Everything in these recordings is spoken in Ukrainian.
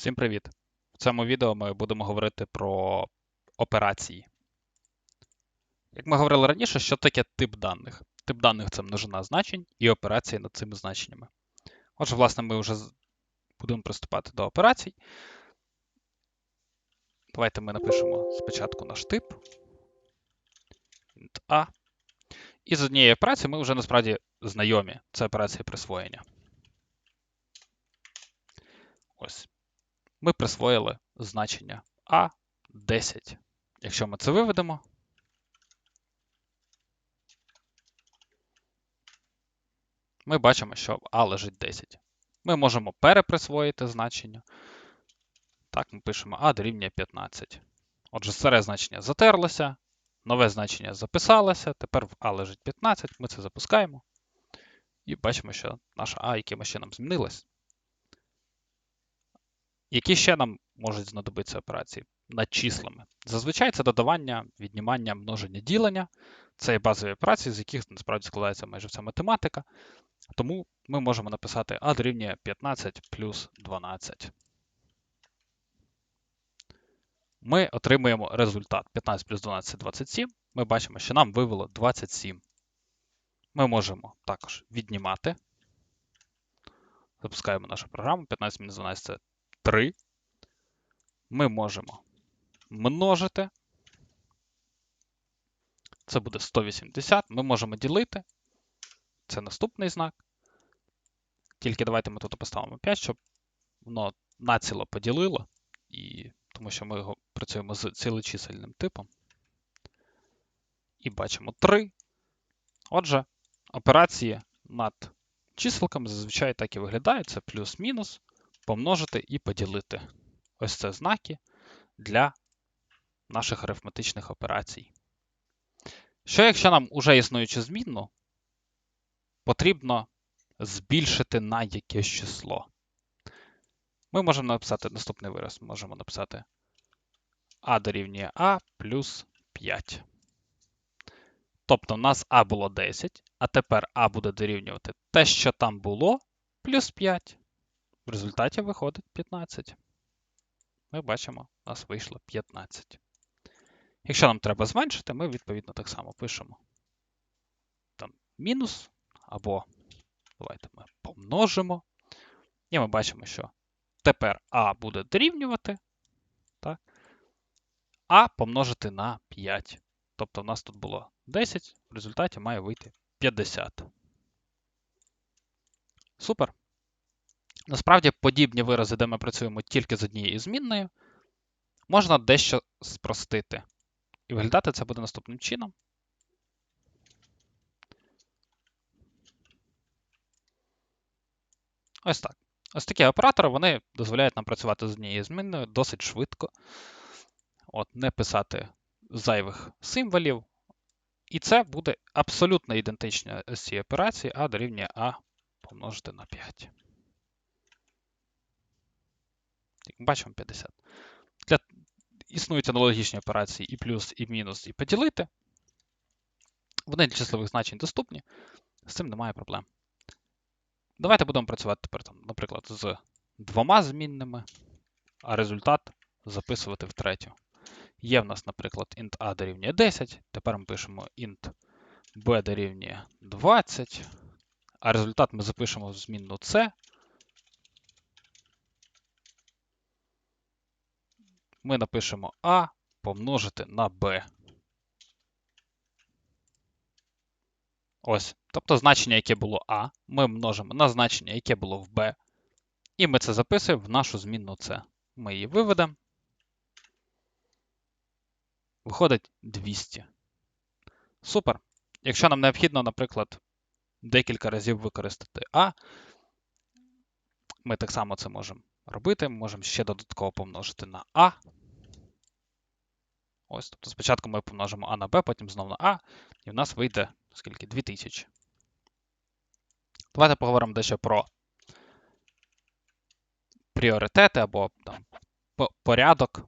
Всім привіт! В цьому відео ми будемо говорити про операції. Як ми говорили раніше, що таке тип даних? Тип даних це множина значень і операції над цими значеннями. Отже, власне, ми вже будемо приступати до операцій. Давайте ми напишемо спочатку наш тип. int A. І з однієї операції ми вже насправді знайомі. Це операція присвоєння. Ось ми присвоїли значення А10. Якщо ми це виведемо, ми бачимо, що в А лежить 10. Ми можемо переприсвоїти значення. Так, ми пишемо А дорівнює 15. Отже, старе значення затерлося, нове значення записалося, тепер в А лежить 15, ми це запускаємо. І бачимо, що наша А якимось чином змінилась. Які ще нам можуть знадобитися операції над числами? Зазвичай це додавання, віднімання, множення, ділення. Це базові операції, з яких насправді складається майже вся математика. Тому ми можемо написати А дорівнює 15 плюс 12. Ми отримуємо результат 15 плюс 12 це 27. Ми бачимо, що нам вивело 27. Ми можемо також віднімати. Запускаємо нашу програму. 15 мінус 12 це 3. Ми можемо множити. Це буде 180. Ми можемо ділити. Це наступний знак. Тільки давайте ми тут поставимо 5, щоб воно націло поділило, і, тому що ми його працюємо з цілечисельним типом. І бачимо 3. Отже, операції над числиками зазвичай так і виглядають: це плюс-мінус помножити і поділити. Ось це знаки для наших арифметичних операцій. Що, якщо нам уже існуючу змінну, потрібно збільшити на якесь число? Ми можемо написати наступний вираз. Можемо написати А дорівнює А плюс 5. Тобто в нас А було 10, а тепер А буде дорівнювати те, що там було, плюс 5. В результаті виходить 15. Ми бачимо, у нас вийшло 15. Якщо нам треба зменшити, ми відповідно так само пишемо там мінус, або давайте ми помножимо. І ми бачимо, що тепер А буде дорівнювати, так? А помножити на 5. Тобто в нас тут було 10, в результаті має вийти 50. Супер. Насправді, подібні вирази, де ми працюємо тільки з однією змінною, можна дещо спростити. І виглядати це буде наступним чином. Ось так. Ось такі оператори вони дозволяють нам працювати з однією змінною досить швидко. От, Не писати зайвих символів. І це буде абсолютно ідентично з цієї операції, а дорівнює А помножити на 5. Бачимо 50. Для... Існують аналогічні операції і плюс, і мінус, і поділити. Вони для числових значень доступні, з цим немає проблем. Давайте будемо працювати тепер, там, наприклад, з двома змінними, а результат записувати в третю. Є в нас, наприклад, int a дорівнює 10. Тепер ми пишемо int b дорівнює 20, а результат ми запишемо в змінну c. ми напишемо А помножити на Б. Ось. Тобто значення, яке було А, ми множимо на значення, яке було в Б. І ми це записуємо в нашу змінну С. Ми її виведемо. Виходить 200. Супер. Якщо нам необхідно, наприклад, декілька разів використати А, ми так само це можемо робити. Можемо ще додатково помножити на А. Ось, тобто спочатку ми помножимо А на Б, потім знову на А, і в нас вийде скільки? 2000. Давайте поговоримо дещо про пріоритети або там, порядок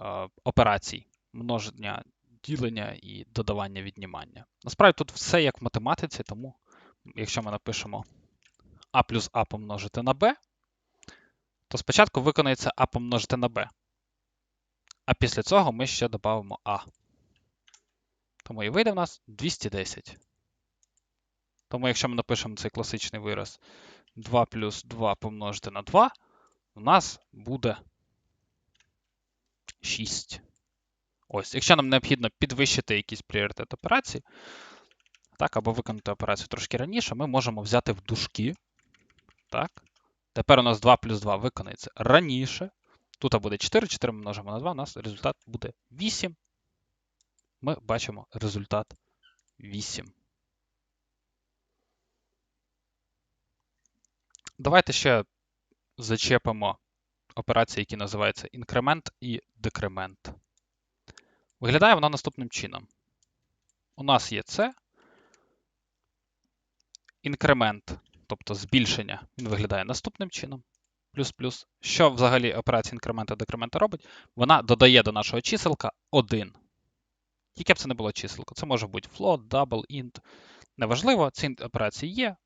е, операцій, множення, ділення і додавання віднімання. Насправді тут все як в математиці, тому якщо ми напишемо А плюс А помножити на Б, то спочатку виконається А помножити на Б. А після цього ми ще додамо А. Тому і вийде в нас 210. Тому, якщо ми напишемо цей класичний вираз 2 плюс 2 помножити на 2, у нас буде 6. Ось, якщо нам необхідно підвищити якийсь пріоритет операції, так, або виконати операцію трошки раніше, ми можемо взяти в дужки. Так. Тепер у нас 2 плюс 2 виконається раніше. Тут буде 4, 4 множимо на 2, у нас результат буде 8. Ми бачимо результат 8. Давайте ще зачепимо операції, які називаються інкремент і декремент. Виглядає воно наступним чином. У нас є це. Інкремент, тобто збільшення, він виглядає наступним чином. Плюс-плюс. Що взагалі операція інкремента декремента робить? Вона додає до нашого чиселка 1. Яке б це не було чиселко. Це може бути float, double, int. Неважливо, ці операції є.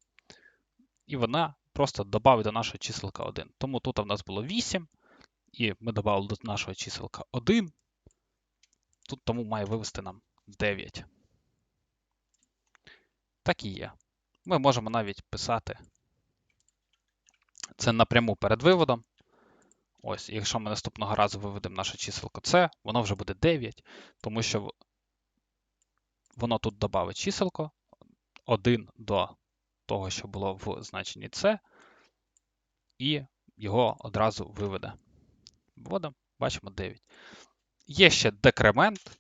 І вона просто додавить до нашого чиселка 1. Тому тут у нас було 8, і ми додали до нашого чиселка 1. Тут тому має вивести нам 9. Так і є. Ми можемо навіть писати це напряму перед виводом. Ось, якщо ми наступного разу виведемо наше чиселко С, воно вже буде 9, тому що воно тут додавить чиселко 1 до того, що було в значенні С, і його одразу виведе. Вводимо, бачимо 9. Є ще декремент.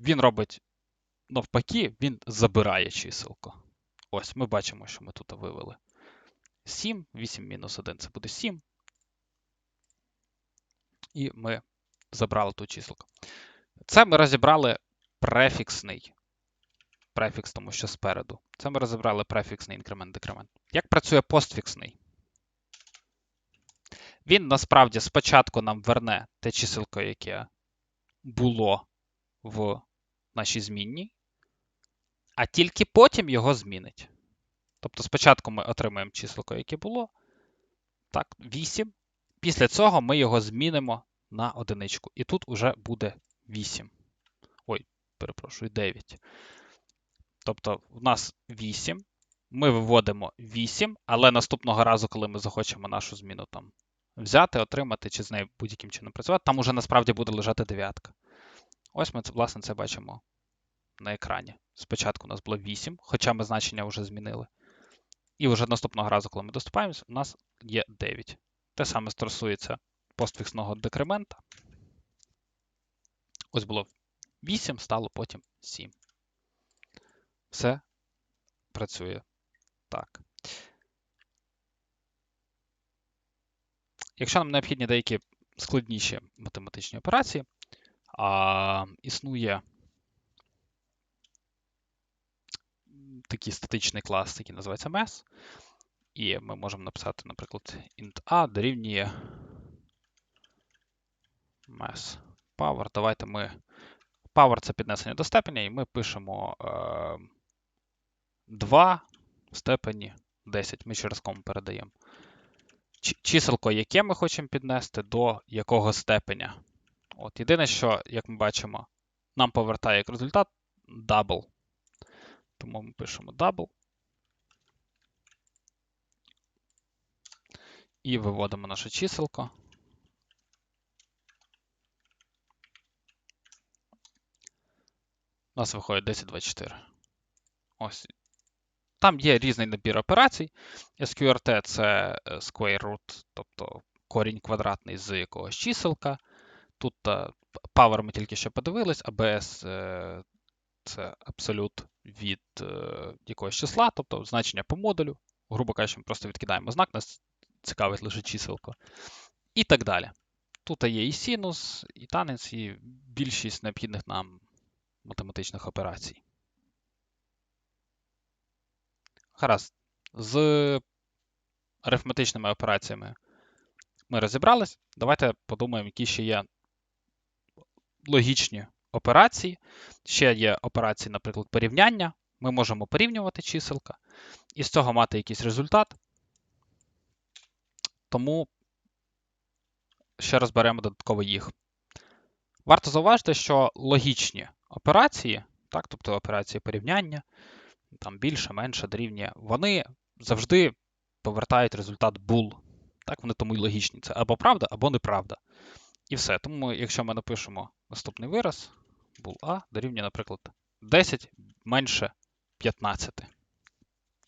Він робить навпаки, він забирає чиселко. Ось, ми бачимо, що ми тут вивели. 7, 8 мінус 1 це буде 7. І ми забрали ту числку. Це ми розібрали префіксний. Префікс, тому що спереду. Це ми розібрали префіксний інкремент-декремент. Як працює постфіксний? Він насправді спочатку нам верне те чиселко, яке було в нашій змінній, а тільки потім його змінить. Тобто спочатку ми отримаємо число, яке було. Так, 8. Після цього ми його змінимо на одиничку. І тут уже буде 8. Ой, перепрошую, 9. Тобто, в нас 8. Ми виводимо 8, але наступного разу, коли ми захочемо нашу зміну там взяти, отримати, чи з нею будь-яким чином працювати, там уже насправді буде лежати дев'ятка. Ось ми, власне, це бачимо на екрані. Спочатку у нас було 8, хоча ми значення вже змінили. І вже наступного разу, коли ми доступаємось, у нас є 9. Те саме стосується постфіксного декремента. Ось було 8, стало потім 7. Все працює так. Якщо нам необхідні деякі складніші математичні операції, а, існує такий статичний клас, який називається MES. І ми можемо написати, наприклад, int a дорівнює MES power. Давайте ми. Power це піднесення до степеня, і ми пишемо е, 2 в степені 10. Ми через кому передаємо. Чиселко, яке ми хочемо піднести, до якого степеня. От Єдине, що, як ми бачимо, нам повертає як результат double. Тому ми пишемо double. І виводимо наше чиселко. У нас виходить 1024. Ось. Там є різний набір операцій. SQRT це е, square root, тобто корінь квадратний з якогось чиселка. Тут е, power ми тільки що подивились, ABS це абсолют від е, якогось числа, тобто значення по модулю. Грубо кажучи, ми просто відкидаємо знак, нас цікавить лише чиселко. І так далі. Тут є і синус, і танець, і більшість необхідних нам математичних операцій. Гаразд. З арифметичними операціями ми розібрались. Давайте подумаємо, які ще є логічні операції. Ще є операції, наприклад, порівняння. Ми можемо порівнювати чиселка і з цього мати якийсь результат. тому ще розберемо додатково їх. Варто зауважити, що логічні операції, так, тобто операції порівняння, там більше, менше, дорівнює, вони завжди повертають результат bool. Так, вони тому й логічні. Це або правда, або неправда. І все. Тому, якщо ми напишемо наступний вираз, bool A дорівнює, наприклад, 10 менше 15.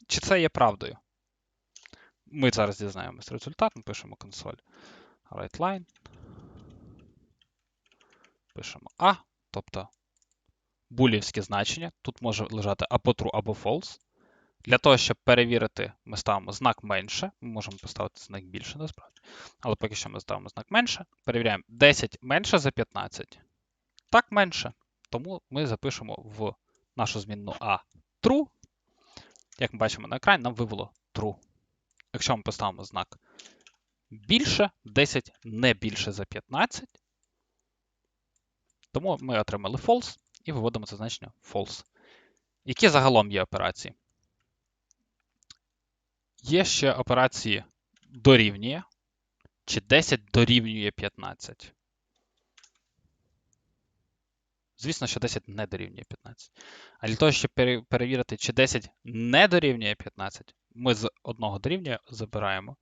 Чи це є правдою? Ми зараз дізнаємось результат, ми пишемо консоль writeLine. Пишемо A, тобто булівське значення. Тут може лежати або true, або false. Для того, щоб перевірити, ми ставимо знак менше. Ми можемо поставити знак більше, насправді. Але поки що ми ставимо знак менше. Перевіряємо 10 менше за 15. Так, менше. Тому ми запишемо в нашу змінну A true. Як ми бачимо на екрані, нам вивело true. Якщо ми поставимо знак більше, 10 не більше за 15. Тому ми отримали false і виводимо це значення false. Які загалом є операції? Є ще операції дорівнює, чи 10 дорівнює 15. Звісно, що 10 не дорівнює 15. А для того, щоб перевірити, чи 10 не дорівнює 15, ми з одного дорівнює забираємо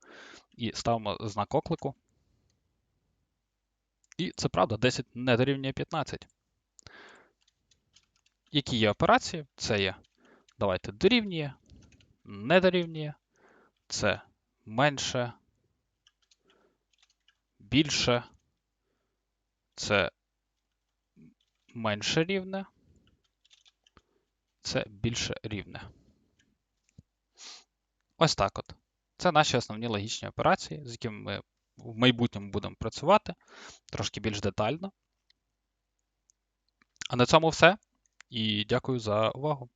і ставимо знак оклику. І це правда, 10 не дорівнює 15. Які є операції? Це є. Давайте дорівнює, не дорівнює, це менше, більше, це менше рівне, це більше рівне. Ось так от. Це наші основні логічні операції, з якими ми в майбутньому будемо працювати трошки більш детально. А на цьому все. І дякую за увагу.